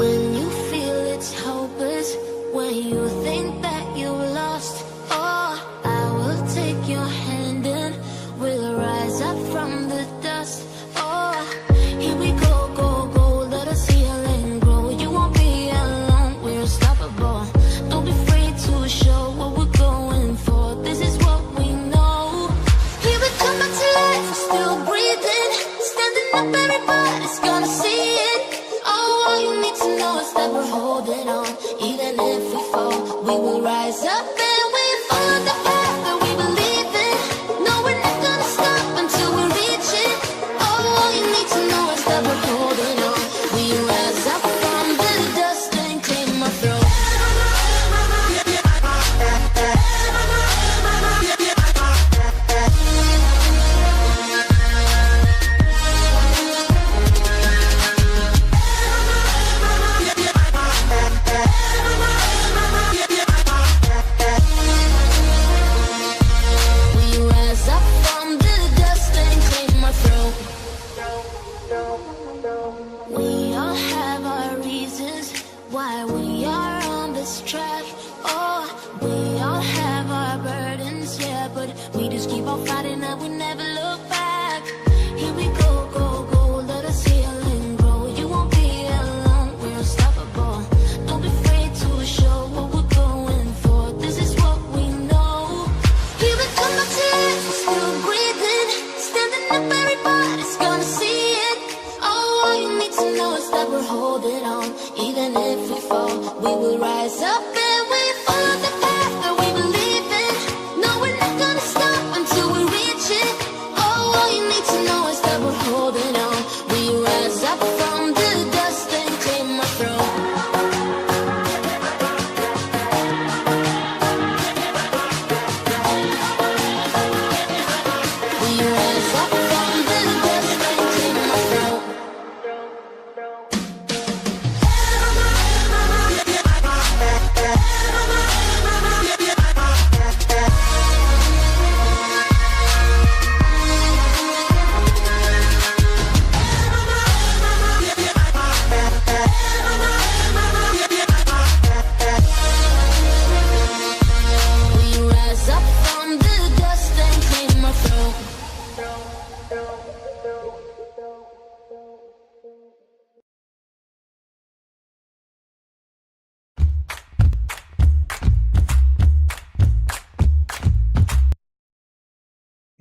When you feel it's hopeless,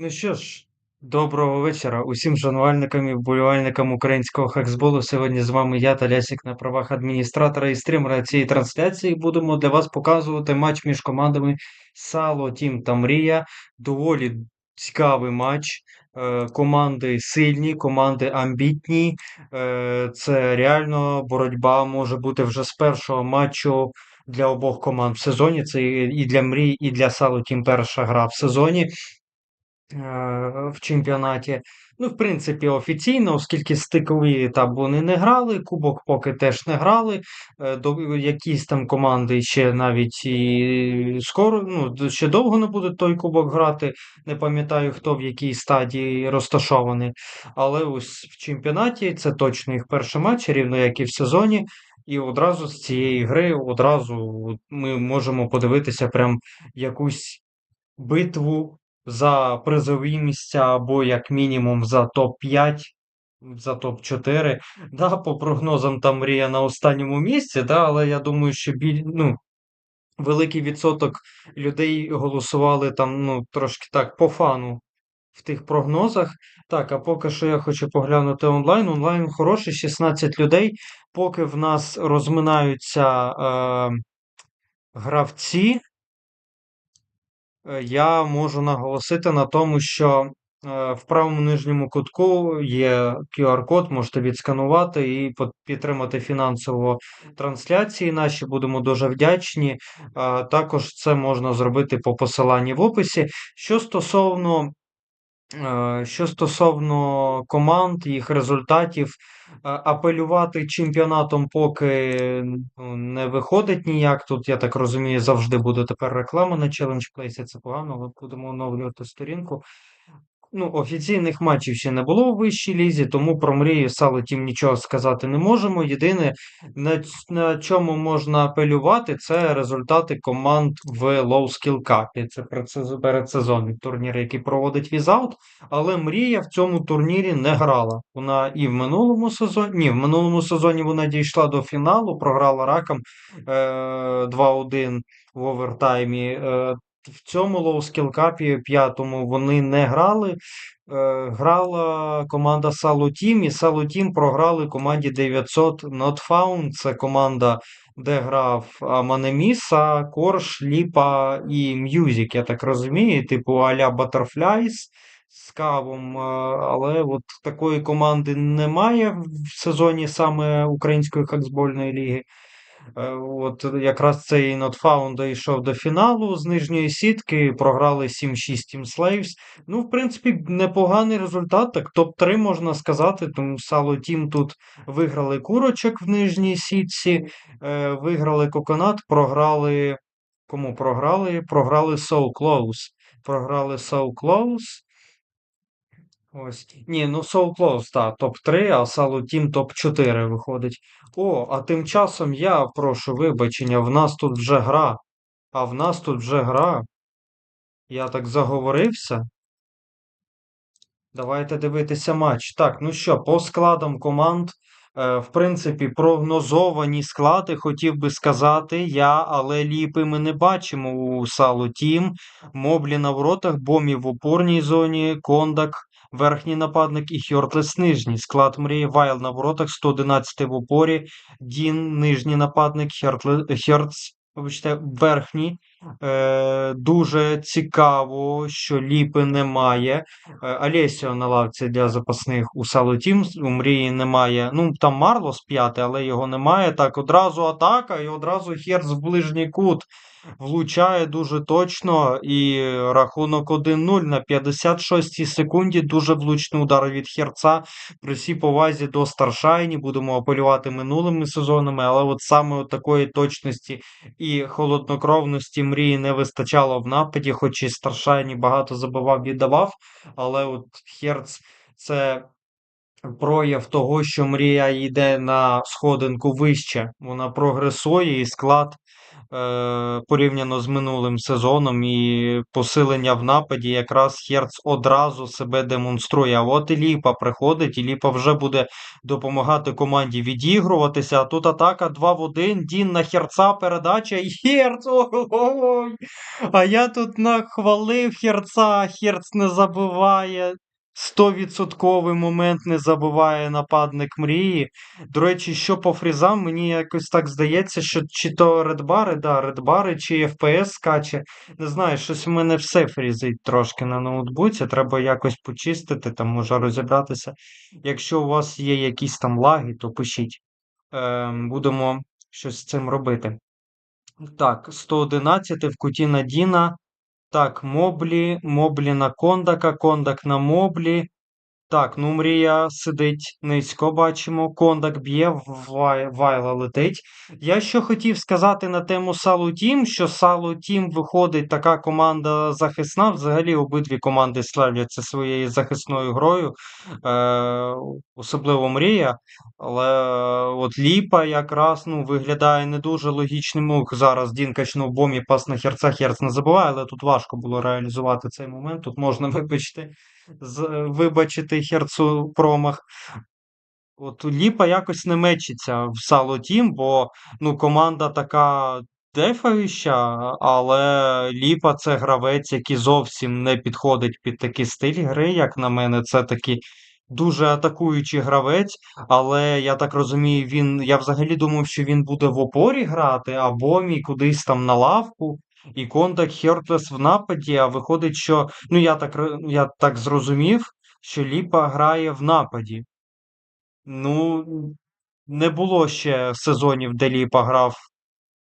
Ну що ж, доброго вечора усім шанувальникам і вболівальникам українського хексболу. Сьогодні з вами я, Талясік, на правах адміністратора і стримера цієї трансляції. Будемо для вас показувати матч між командами Сало Тім та Мрія. Доволі цікавий матч. Е, Команди сильні, команди амбітні. Е, Це реально боротьба може бути вже з першого матчу для обох команд в сезоні. Це і для Мрії, і для Сало Тім перша гра в сезоні в чемпіонаті. Ну, в принципі, офіційно, оскільки стикові етап вони не грали, кубок поки теж не грали. Е, до- Якісь там команди ще навіть і скоро, ну, ще довго не будуть той кубок грати. Не пам'ятаю, хто в якій стадії розташований. Але ось в чемпіонаті це точно їх перший матч, рівно як і в сезоні. І одразу з цієї гри одразу ми можемо подивитися прям якусь битву за призові місця або як мінімум за топ-5, за топ-4. Да, по прогнозам там Мрія на останньому місці, да, але я думаю, що біль, ну, великий відсоток людей голосували там, ну, трошки так, по фану в тих прогнозах. Так, а поки що я хочу поглянути онлайн. Онлайн хороший, 16 людей. Поки в нас розминаються е, гравці. Е, Я можу наголосити на тому, що е, в правому нижньому кутку є QR-код, можете відсканувати і підтримати фінансово трансляції наші. Будемо дуже вдячні. Також це можна зробити по посиланні в описі. Що стосовно, е, що стосовно команд, їх результатів, е, апелювати чемпіонатом поки ну, не виходить ніяк. Тут, я так розумію, завжди буде тепер реклама на Challenge Place, це погано, але будемо оновлювати сторінку. Ну, офіційних матчів ще не було у вищій лізі, тому про мрію Сало Тім нічого сказати не можемо. Єдине, на, на чому можна апелювати, це результати команд в Low Skill Cup. Це передсезонний турнір, який проводить Візаут. Але мрія в цьому турнірі не грала. Вона і в минулому сезоні, ні, в минулому сезоні вона дійшла до фіналу, програла раком е, 2-1 в овертаймі. Е, в цьому Cup п'ятому вони не грали. Е, грала команда Team, і Team програли команді 900 Not Found. Це команда, де грав Манеміса, Корж, Ліпа і М'юзік, я так розумію, типу а-ля Butterflies з кавом. е, Але от такої команди немає в сезоні саме Української хаксбольної ліги. Е, От якраз цей Found дійшов до фіналу з нижньої сітки, програли 7-6 Team Slaves. Ну, в принципі, непоганий результат, так топ-3 можна сказати. Тому Сало Тім тут виграли курочок в нижній сітці, е, виграли Коконат, програли. Кому програли? Програли So Close. Програли So Close. Ось. Ні, ну So Close, так, топ-3, а Salo Team топ-4 виходить. О, а тим часом я прошу вибачення, в нас тут вже гра. А в нас тут вже гра. Я так заговорився. Давайте дивитися матч. Так, ну що, по складам команд. Е, в принципі, прогнозовані склади, хотів би сказати я, але ліпи ми не бачимо у Сало Тім. Моблі на воротах, Бомі в опорній зоні, Кондак, верхній нападник і Хьортлес нижній. Склад мрії Вайл на воротах, 111 в опорі, Дін нижній нападник. Хьорц, вибачте, верхній. Е, дуже цікаво, що ліпи немає. Е, Алєсіо на лавці для запасних у Сало Тім. У мрії немає. Ну, там Марлос п'ятий, але його немає. Так, одразу атака і одразу Херц в ближній кут. Влучає дуже точно. І рахунок 1-0 на 56-й секунді. Дуже влучний удар від Херца. При всій повазі до Старшайні. Будемо апелювати минулими сезонами, але от саме от такої точності і холоднокровності мрії не вистачало в нападі, хоч і Старшайні багато забивав, віддавав. Але от Херц це прояв того, що мрія йде на сходинку вище. Вона прогресує і склад порівняно з минулим сезоном і посилення в нападі, якраз Херц одразу себе демонструє. А от і Ліпа приходить, і Ліпа вже буде допомагати команді відігруватися. А тут атака 2 в 1, Дін на Херца передача і Херц. Ой! А я тут нахвалив Херца, Херц не забиває. 100% момент не забуває нападник мрії. До речі, що по фрізам, мені якось так здається, що чи то редбари, да, редбари, чи FPS скаче. Не знаю, щось у мене все фрізить трошки на ноутбуці. Треба якось почистити, там може розібратися. Якщо у вас є якісь там лаги, то пишіть. Ем, будемо щось з цим робити. Так, 111 в куті Надіна. Так, Моблі, Моблі на Кондака, Кондак на Моблі. Так, ну Мрія сидить низько, бачимо. Кондак б'є, Вай- Вайла летить. Я що хотів сказати на тему Салу Тім, що Салу Тім виходить така команда захисна. Взагалі обидві команди славляться своєю захисною грою, е, особливо Мрія. Але от Ліпа якраз ну, виглядає не дуже логічним. Зараз Дін качнув бомі, пас на Херца, Херц не забуває, але тут важко було реалізувати цей момент. Тут можна вибачити вибачити Херцу промах. От Ліпа якось не мечиться в Сало Тім, бо ну, команда така дефаюча, але Ліпа це гравець, який зовсім не підходить під такий стиль гри, як на мене. Це такий дуже атакуючий гравець, але я так розумію, він. Я взагалі думав, що він буде в опорі грати, а Бомі кудись там на лавку. І Кондак Хертлес в нападі, а виходить, що ну я так я так зрозумів, що Ліпа грає в нападі. Ну, не було ще сезонів, де Ліпа грав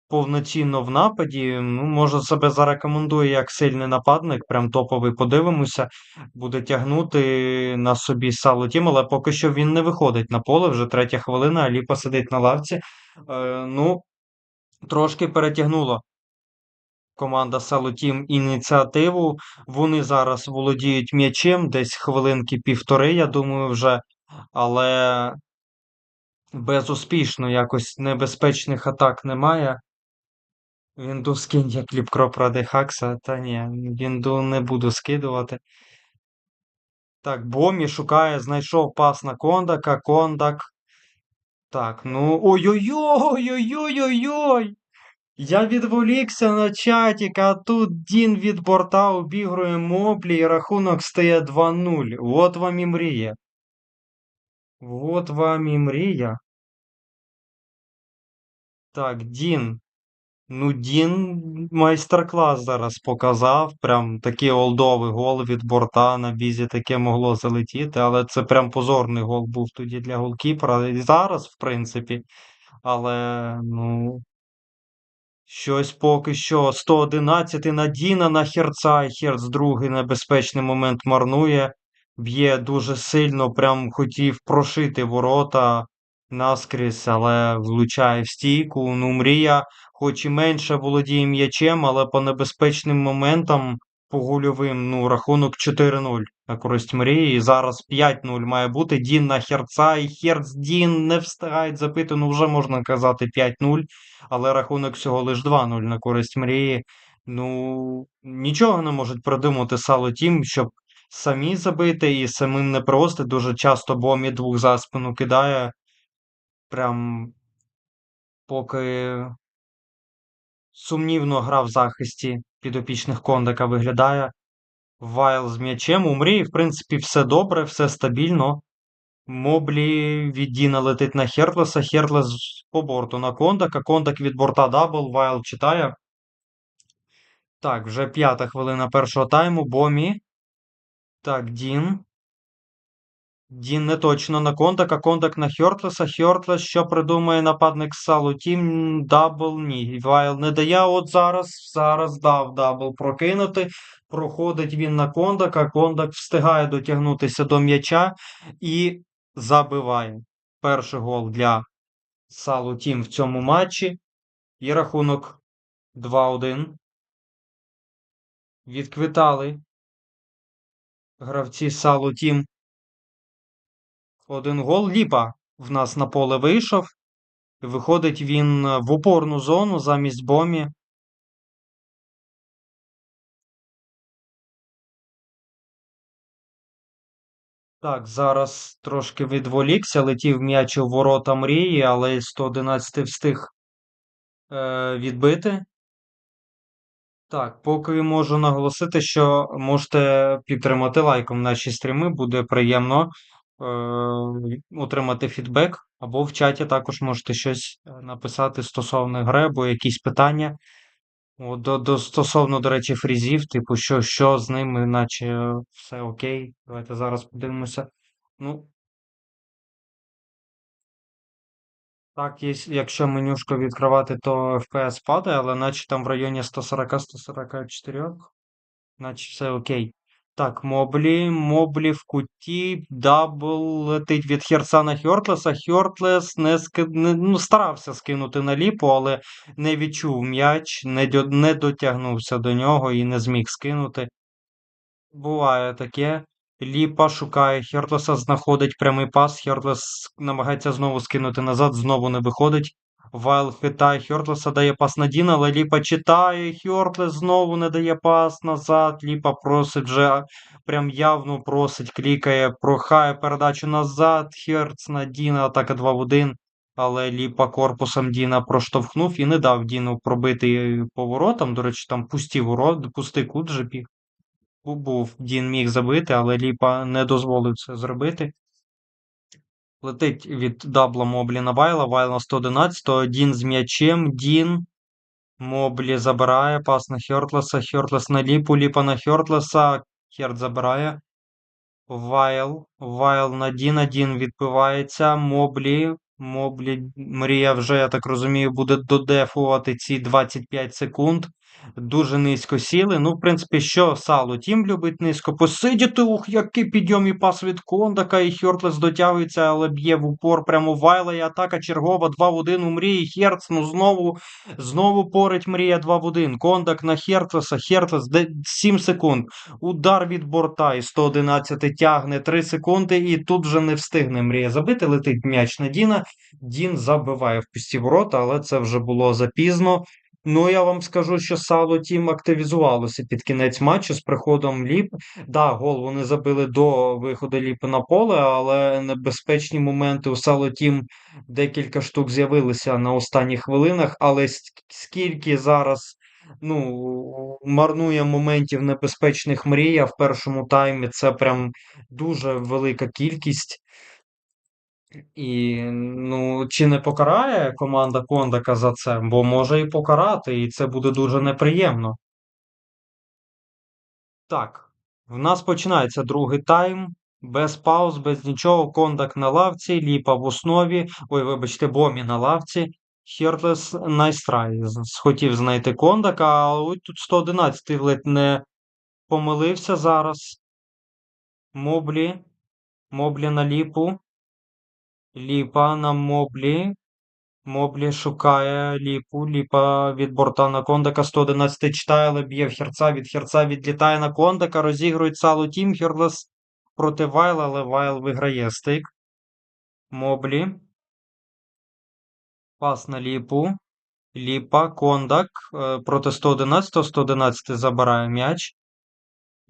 повноцінно в нападі. Ну, може себе зарекомендує як сильний нападник, прям топовий. Подивимося, буде тягнути на собі Сало Тім, але поки що він не виходить на поле, вже третя хвилина, а Ліпа сидить на лавці. Е, ну, трошки перетягнуло. Команда Салутім ініціативу. Вони зараз володіють м'ячем, десь хвилинки півтори, я думаю, вже. Але безуспішно якось небезпечних атак немає. Вінду скинь, як ліпкроп ради Хакса. Та ні, Вінду не буду скидувати. Так, Бомі шукає, знайшов пас на Кондака. Кондак. Так, ну. Ой-ой-ой-ой-ой-ой-ой! Я відволікся на чатік, а тут Дін від борта обігрує Моблі і рахунок стає 2-0. От вам і мрія. От вам і мрія. Так, Дін. Ну, Дін майстер-клас зараз показав. Прям такий олдовий гол від борта на бізі таке могло залетіти, але це прям позорний гол був тоді для голкіпера. І зараз, в принципі. Але, ну. Щось поки що 111 на Діна на Херца, і Херц другий небезпечний момент марнує. Б'є дуже сильно, прям хотів прошити ворота наскрізь, але влучає в стійку. Ну, мрія, хоч і менше володіє м'ячем, але по небезпечним моментам, по гольовим, ну, рахунок 4-0 на користь мрії. І зараз 5-0 має бути. Дін на Херца, і Херц Дін не встигають забити, ну вже можна казати 5-0 але рахунок всього лиш 2-0 на користь мрії. Ну, нічого не можуть придумати Сало Тім, щоб самі забити і самим не просто. Дуже часто Бомі двох за спину кидає. Прям поки сумнівно гра в захисті підопічних Кондака виглядає. Вайл з м'ячем. У мрії, в принципі, все добре, все стабільно. Моблі від Діна летить на Хертлеса. Хертлес по борту на Кондака. Кондак від борта дабл. Вайл читає. Так, вже п'ята хвилина першого тайму. Бомі. Так, Дін. Дін не точно на Кондака. Кондак на Хертлеса. Хертлес, що придумає нападник Салу Тім. Дабл. Ні. Вайл не дає. От зараз. Зараз дав дабл прокинути. Проходить він на Кондака. Кондак встигає дотягнутися до м'яча і забиває. Перший гол для Салу Тім в цьому матчі. І рахунок 2-1. Відквитали гравці Салу Тім. Один гол. Ліпа в нас на поле вийшов. Виходить він в опорну зону замість Бомі. Так, зараз трошки відволікся, летів м'яч у ворота мрії, але 111 встиг е, відбити. Так, поки можу наголосити, що можете підтримати лайком наші стріми, буде приємно е, отримати фідбек, або в чаті також можете щось е, написати стосовно гри, або якісь питання. До, до, стосовно, до речі, фрізів, типу, що, що з ними, наче все окей. Давайте зараз подивимося. Ну, так, є, якщо менюшку відкривати, то FPS падає, але наче там в районі 140-144, наче все окей. Так, моблі, моблі в куті, дабл летить від Херса на Хьортлеса. Хьортлес не, ски... не ну, старався скинути на ліпу, але не відчув м'яч, не, дьо- не дотягнувся до нього і не зміг скинути. Буває таке. Ліпа шукає Хертлеса, знаходить прямий пас. Хертлес намагається знову скинути назад, знову не виходить. Вайл хитає Хертлеса, дає пас на Діна, але Ліпа читає. Хертлес знову не дає пас назад. Ліпа просить вже прям явно просить, клікає, прохає передачу назад. Херц на Діна, атака 2 в 1. Але Ліпа корпусом Діна проштовхнув і не дав Діну пробити поворотом. До речі, там пусті ворот, пустий кут же бу- був, Дін міг забити, але Ліпа не дозволив це зробити. Летить від дабла Моблі на Вайла, Вайл на 111, Дін з м'ячем, Дін. Моблі забирає, пас на Хьортлеса, Хьортлес на Ліпу, Ліпа на Хьортлеса, Херт забирає. Вайл, Вайл на Діна, Дін відбивається, Моблі, Моблі, Мрія вже, я так розумію, буде додефувати ці 25 секунд. Дуже низько сіли. Ну, в принципі, що Сало Тім любить низько посидіти. Ух, який підйом і пас від Кондака, і Хьортлес дотягується, але б'є в упор прямо Вайла, і атака чергова 2 в 1 у мрії. Херц, ну знову, знову порить мрія 2 в 1. Кондак на Хертлеса, Хертлес, де 7 секунд. Удар від борта і 111 тягне 3 секунди, і тут вже не встигне мрія забити. Летить м'яч на Діна. Дін забиває в пусті ворота, але це вже було запізно. Ну, я вам скажу, що Сало Тім активізувалося під кінець матчу з приходом Ліп. Да, гол вони забили до виходу Ліпи на поле, але небезпечні моменти у Сало Тім декілька штук з'явилися на останніх хвилинах. Але скільки зараз ну, марнує моментів небезпечних мрія в першому таймі, це прям дуже велика кількість. І ну, чи не покарає команда Кондака за це? Бо може і покарати, і це буде дуже неприємно. Так, в нас починається другий тайм. Без пауз, без нічого. Кондак на лавці, Ліпа в основі. Ой, вибачте, Бомі на лавці. Хертлес найстрай. Хотів знайти Кондака, а ось тут 111 ледь не помилився зараз. Моблі. Моблі на ліпу. Ліпа на моблі. Моблі шукає ліпу. Ліпа від борта на Кондака 111 читає, але б'є в Херца. Від Херца відлітає на Кондака. Розігрують Салу Тім. Херлес проти Вайла, але Вайл виграє стик. Моблі. Пас на ліпу. Ліпа, Кондак е, проти 111. 111 забирає м'яч.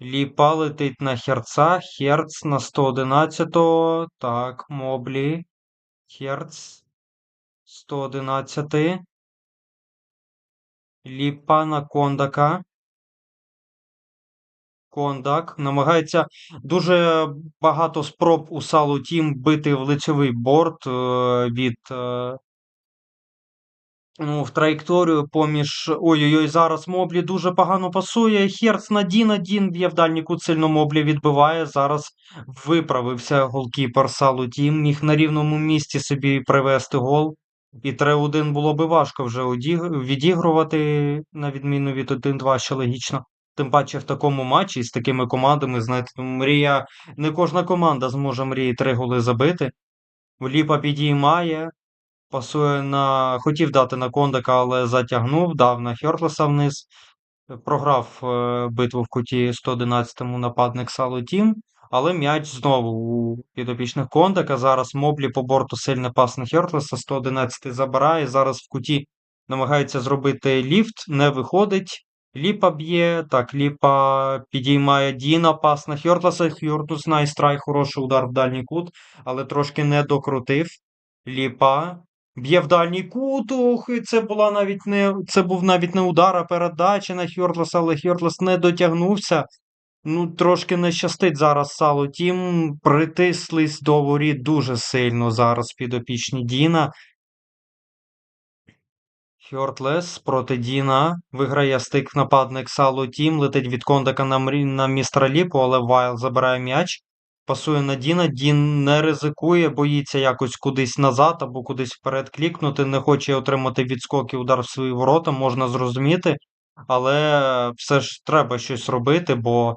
Ліпа летить на Херца. Херц на 111. Так, Моблі. Херц. 111. Ліпа на Кондака. Кондак намагається дуже багато спроб у Салу Тім бити в лицевий борт е, від е, ну, в траєкторію поміж. Ой-ой-ой, зараз Моблі дуже погано пасує. Херц на. Дін б'є в дальній кут Моблі відбиває. Зараз виправився голкіпер Салу Тім. Міг на рівному місці собі привести гол. І 3-1 було би важко вже відігрувати, на відміну від 1-2, що логічно. Тим паче в такому матчі з такими командами, знаєте, ну, мрія, не кожна команда зможе мрії три голи забити. Ліпа підіймає, пасує на. Хотів дати на Кондака, але затягнув, дав на Хьортлеса вниз. Програв е, битву в куті 111-му нападник Сало Тім. Але м'яч знову у підопічних Кондака. Зараз Моблі по борту сильний пас на Хьортлеса. 111 забирає. Зараз в куті намагається зробити ліфт, не виходить. Ліпа б'є. Так, Ліпа підіймає Діна, пас на Хьортлеса. Хьортлес найстрай, хороший удар в дальній кут, але трошки не докрутив. Ліпа. Б'є в дальній кут. Ох, і це була навіть не. Це був навіть не удар, а передача на Хьортлеса, але Хьортлес не дотягнувся. Ну, трошки не щастить зараз Сало Тім. Притислись до воріт дуже сильно зараз підопічні Діна. Хьортлес проти Діна. Виграє стик нападник Сало Тім. Летить від Кондака на, на містера Ліпу, але Вайл забирає м'яч. Пасує на Діна. Дін не ризикує, боїться якось кудись назад або кудись вперед клікнути. Не хоче отримати відскок і удар в свої ворота, можна зрозуміти. Але все ж треба щось робити, бо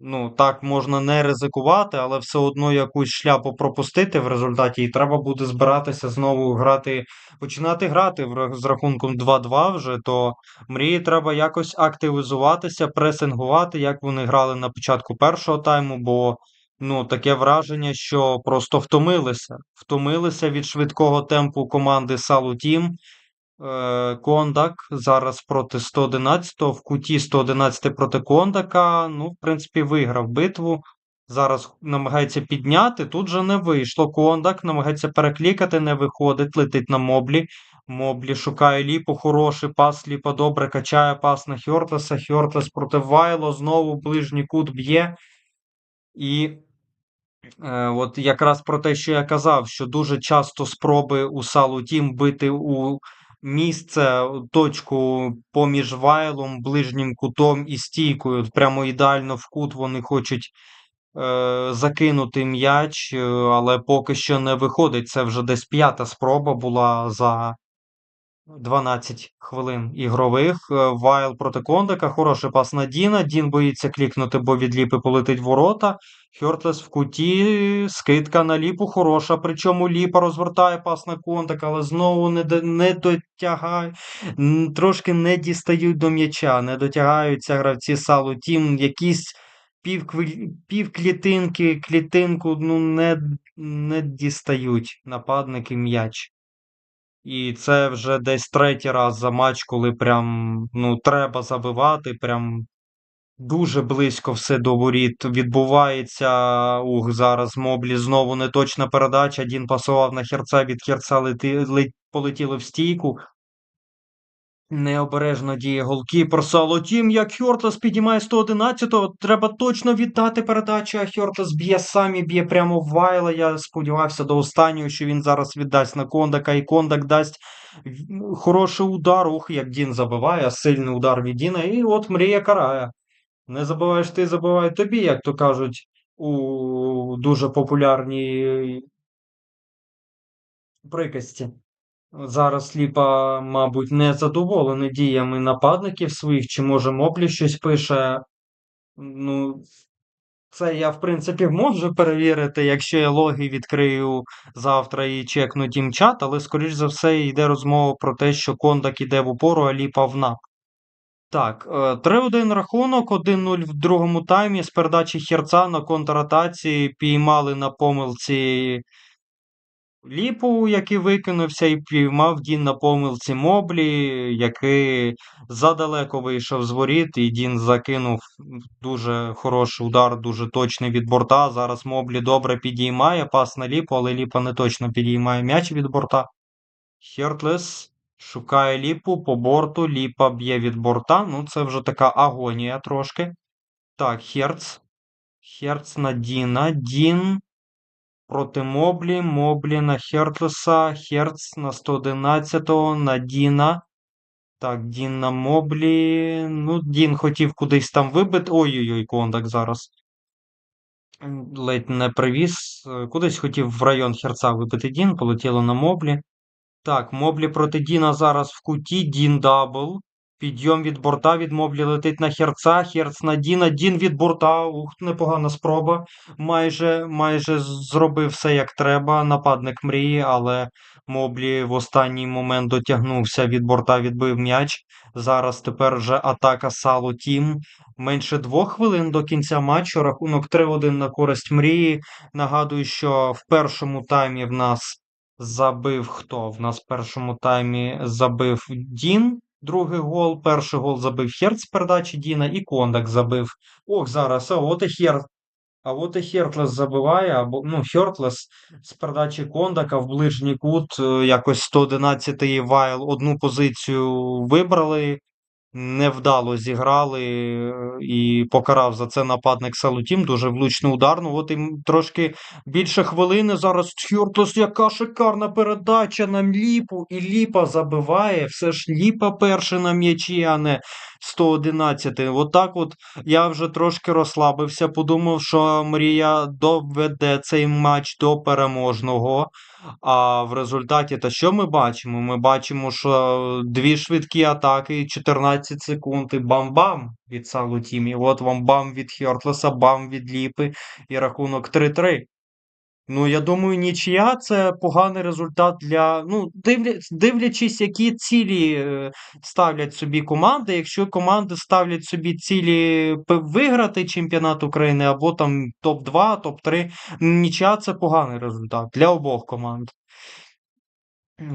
ну, так можна не ризикувати, але все одно якусь шляпу пропустити в результаті, і треба буде збиратися знову грати, починати грати з рахунком 2-2 вже, то мрії треба якось активізуватися, пресингувати, як вони грали на початку першого тайму, бо ну, таке враження, що просто втомилися. Втомилися від швидкого темпу команди Салу Тім. Е, Кондак зараз проти 111-го, в куті 111 проти Кондака. Ну, в принципі, виграв битву. Зараз намагається підняти. Тут же не вийшло. Кондак намагається переклікати, не виходить, летить на моблі. Моблі шукає ліпу, хороший пас, ліпа добре качає пас на Хьортлеса. Хьортлес проти Вайло. Знову ближній кут б'є. І От якраз про те, що я казав, що дуже часто спроби у Салу Тім бити у місце, точку поміж вайлом, ближнім кутом і стійкою. Прямо ідеально в кут вони хочуть е, закинути м'яч, е, але поки що не виходить. Це вже десь п'ята спроба була за 12 хвилин ігрових. Е, Вайл проти Кондика. Хороший пас на Діна. Дін боїться клікнути, бо від ліпи полетить ворота. Хьортлес в куті. Скидка на ліпу хороша. Причому ліпа розвертає пас на Кондика, але знову не, не дотягає. Трошки не дістають до м'яча. Не дотягаються гравці салу тім. Якісь півкві- півклітинки, клітинку ну, не, не дістають нападники м'яч. І це вже десь третій раз за матч, коли прям ну, треба забивати, прям дуже близько все до воріт відбувається. Ух, зараз Моблі знову неточна передача. Дін пасував на Херца, від Херца лети, ле- полетіли в стійку. Необережно діє голкіпер Салотім, як Хьортас підіймає 111-го. Треба точно віддати передачу, а Хьортас б'є сам і б'є прямо в Вайла. Я сподівався до останнього, що він зараз віддасть на Кондака, і Кондак дасть хороший удар. Ух, як Дін забиває, сильний удар від Діна. І от мрія карає. Не забиваєш ти, забиває тобі, як то кажуть у дуже популярній приказці. Зараз Ліпа, мабуть, не задоволений діями нападників своїх, чи може Моплі щось пише. Ну, це я, в принципі, можу перевірити, якщо я логи відкрию завтра і чекну тімчат, але, скоріш за все, йде розмова про те, що Кондак іде в упору, а Ліпа в нап. Так, е, 3-1 рахунок, 1-0 в другому таймі з передачі Херца на контратаці піймали на помилці Ліпу, який викинувся, і піймав Дін на помилці Моблі, який задалеко вийшов з воріт, і Дін закинув дуже хороший удар, дуже точний від борта. Зараз Моблі добре підіймає пас на Ліпу, але Ліпа не точно підіймає м'яч від борта. Хертлес шукає Ліпу по борту, Ліпа б'є від борта. Ну, це вже така агонія трошки. Так, Херц. Херц на Діна. Дін проти Моблі, Моблі на Хертлеса, Херц на 111-го, на Діна. Так, Дін на Моблі. Ну, Дін хотів кудись там вибити. Ой-ой-ой, Кондак зараз. Ледь не привіз. Кудись хотів в район Херца вибити Дін, полетіло на Моблі. Так, Моблі проти Діна зараз в куті. Дін дабл. Підйом від борта від Моблі летить на Херца. Херц на Діна. Дін від борта. Ух, непогана спроба. Майже, майже зробив все як треба. Нападник мрії, але Моблі в останній момент дотягнувся від борта, відбив м'яч. Зараз тепер вже атака Сало Тім. Менше двох хвилин до кінця матчу. Рахунок 3-1 на користь мрії. Нагадую, що в першому таймі в нас забив хто? В нас в першому таймі забив Дін. Другий гол. Перший гол забив Херц передачі Діна і Кондак забив. Ох, зараз. А от і Херц. А от і Хертлес забиває, або ну, Хертлес з передачі Кондака в ближній кут. е, Якось 111-й Вайл одну позицію вибрали. Невдало зіграли е, і покарав за це нападник Салутім. Дуже влучний удар. Ну от і трошки більше хвилини. Зараз Тхюртос, яка шикарна передача на Ліпу. І Ліпа забиває. Все ж Ліпа перший на м'ячі, а не 111. От так от я вже трошки розслабився. Подумав, що Мрія доведе цей матч до переможного. А в результаті, та що ми бачимо? Ми бачимо, що дві швидкі атаки, 14 секунд, і бам-бам від Салу Тімі. От вам бам від Хьортлеса, бам від Ліпи і рахунок 3-3. Ну, я думаю, нічия це поганий результат для. Ну, дивля... дивлячись, які цілі е, ставлять собі команди. Якщо команди ставлять собі цілі виграти чемпіонат України або там топ-2, топ-3, нічия це поганий результат для обох команд.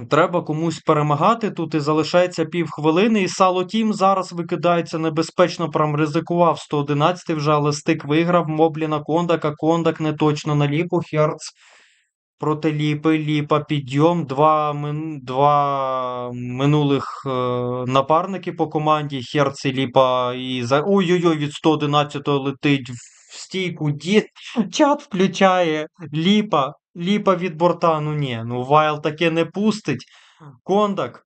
Треба комусь перемагати тут і залишається півхвилини, і Сало Тім зараз викидається небезпечно, прям ризикував 111 вже, але стик виграв, Моблі на Кондака, Кондак не точно на Ліпу, Херц проти Ліпи, Ліпа підйом, два, мин, два минулих е, напарники по команді, Херц і Ліпа, і за... Ой-ой-ой, від 111 летить в стійку, дід, чат включає, Ліпа, Ліпа від борта, ну ні, ну Вайл таке не пустить. Кондак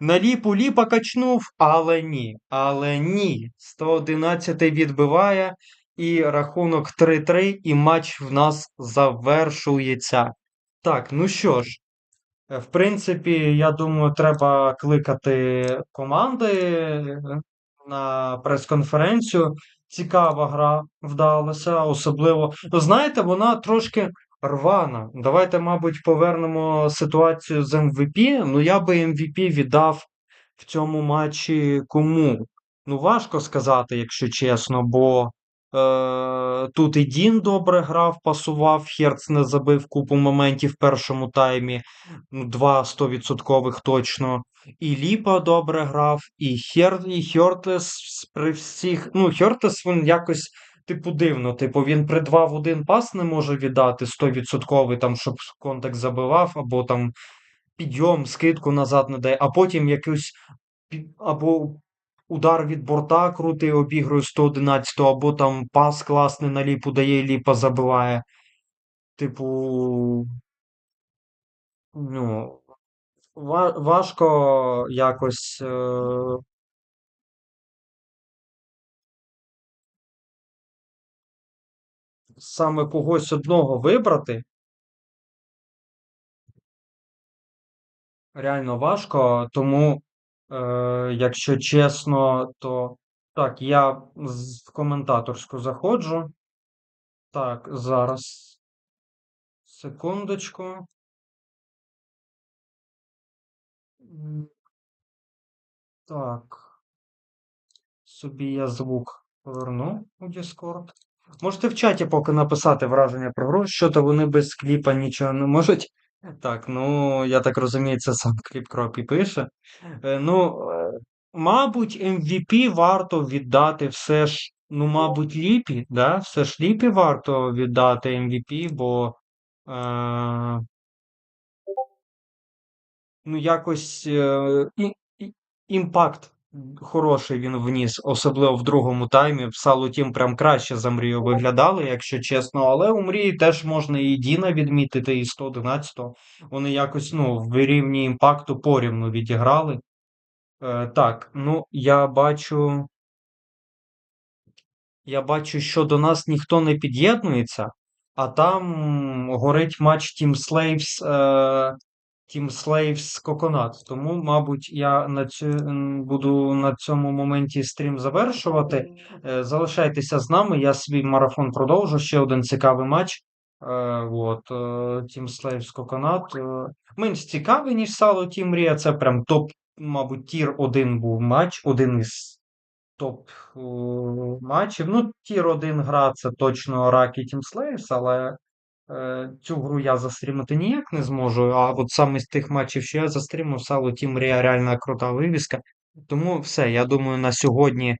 на ліпу ліпа качнув, але ні. Але ні. 111 відбиває, і рахунок 3-3, і матч в нас завершується. Так, ну що ж, Е, В принципі, я думаю, треба кликати команди е, на прес-конференцію. Цікава гра вдалася, особливо. Ну, знаєте, вона трошки рвана. Давайте, мабуть, повернемо ситуацію з MVP. Ну, я би MVP віддав в цьому матчі кому? Ну, важко сказати, якщо чесно, бо е, тут і Дін добре грав, пасував, Херц не забив купу моментів в першому таймі ну, два 100% точно. І Ліпа добре грав, і Хер, і Хьортес при всіх. Ну, Хьортес він якось, типу, дивно. Типу, він при 2 в 1 пас не може віддати 100%, там, щоб контакт забивав, або там підйом, скидку назад не дає, а потім якусь або удар від борта крутий, обігрує 111, або там пас класний на ліпу дає, ліпа забиває. Типу, ну. Важко якось е, саме когось одного вибрати. Реально важко, тому, е, якщо чесно, то так, я в коментаторську заходжу. Так, зараз. Секундочку. Так, собі я звук поверну у Discord. Можете в чаті поки написати враження про гру, що то вони без кліпа нічого не можуть. Так, ну я так розумію, це сам кліп Кропі пише. Е, Ну, е, мабуть, MVP варто віддати все ж, ну, мабуть, Ліпі, да? Все ж Ліпі варто віддати MVP, бо е, ну, якось е, і, і- імпакт хороший він вніс, особливо в другому таймі. Салутім прям краще за мрію виглядали, якщо чесно. Але у мрії теж можна і Діна відмітити, і 111-го. Вони якось ну, в рівні імпакту порівну відіграли. Е, так, ну я бачу. Я бачу, що до нас ніхто не під'єднується, а там горить матч Team Slaves, е, Team Slaves Coconut. Тому, мабуть, я на цю, буду на цьому моменті стрім завершувати. Е, залишайтеся з нами, я свій марафон продовжу. Ще один цікавий матч. Е, от, е, Team Slaves Coconut. Менш цікавий, ніж Salo Team Rhea. Це прям топ, мабуть, тір 1 був матч, один із топ матчів. Ну, Тір 1 гра це точно Ракі Team Slayers, але цю гру я застрімити ніяк не зможу. А от саме з тих матчів, що я застрімив, Сало Rhea реально крута вивіска. Тому все, я думаю, на сьогодні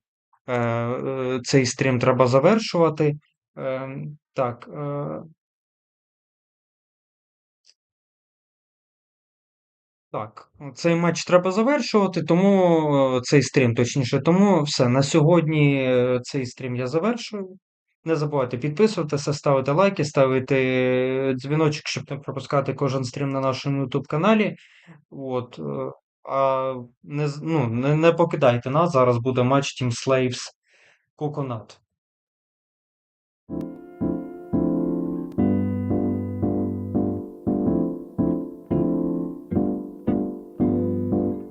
е, е, цей стрім треба завершувати. Е, так. Е, Так, цей матч треба завершувати, тому е, цей стрім, точніше, тому все. На сьогодні е, цей стрім я завершую. Не забувайте підписуватися, ставити лайки, ставити дзвіночок, щоб не пропускати кожен стрім на нашому YouTube каналі. От, е, а не, ну, не, не покидайте нас. Зараз буде матч Team Slaves Coconut.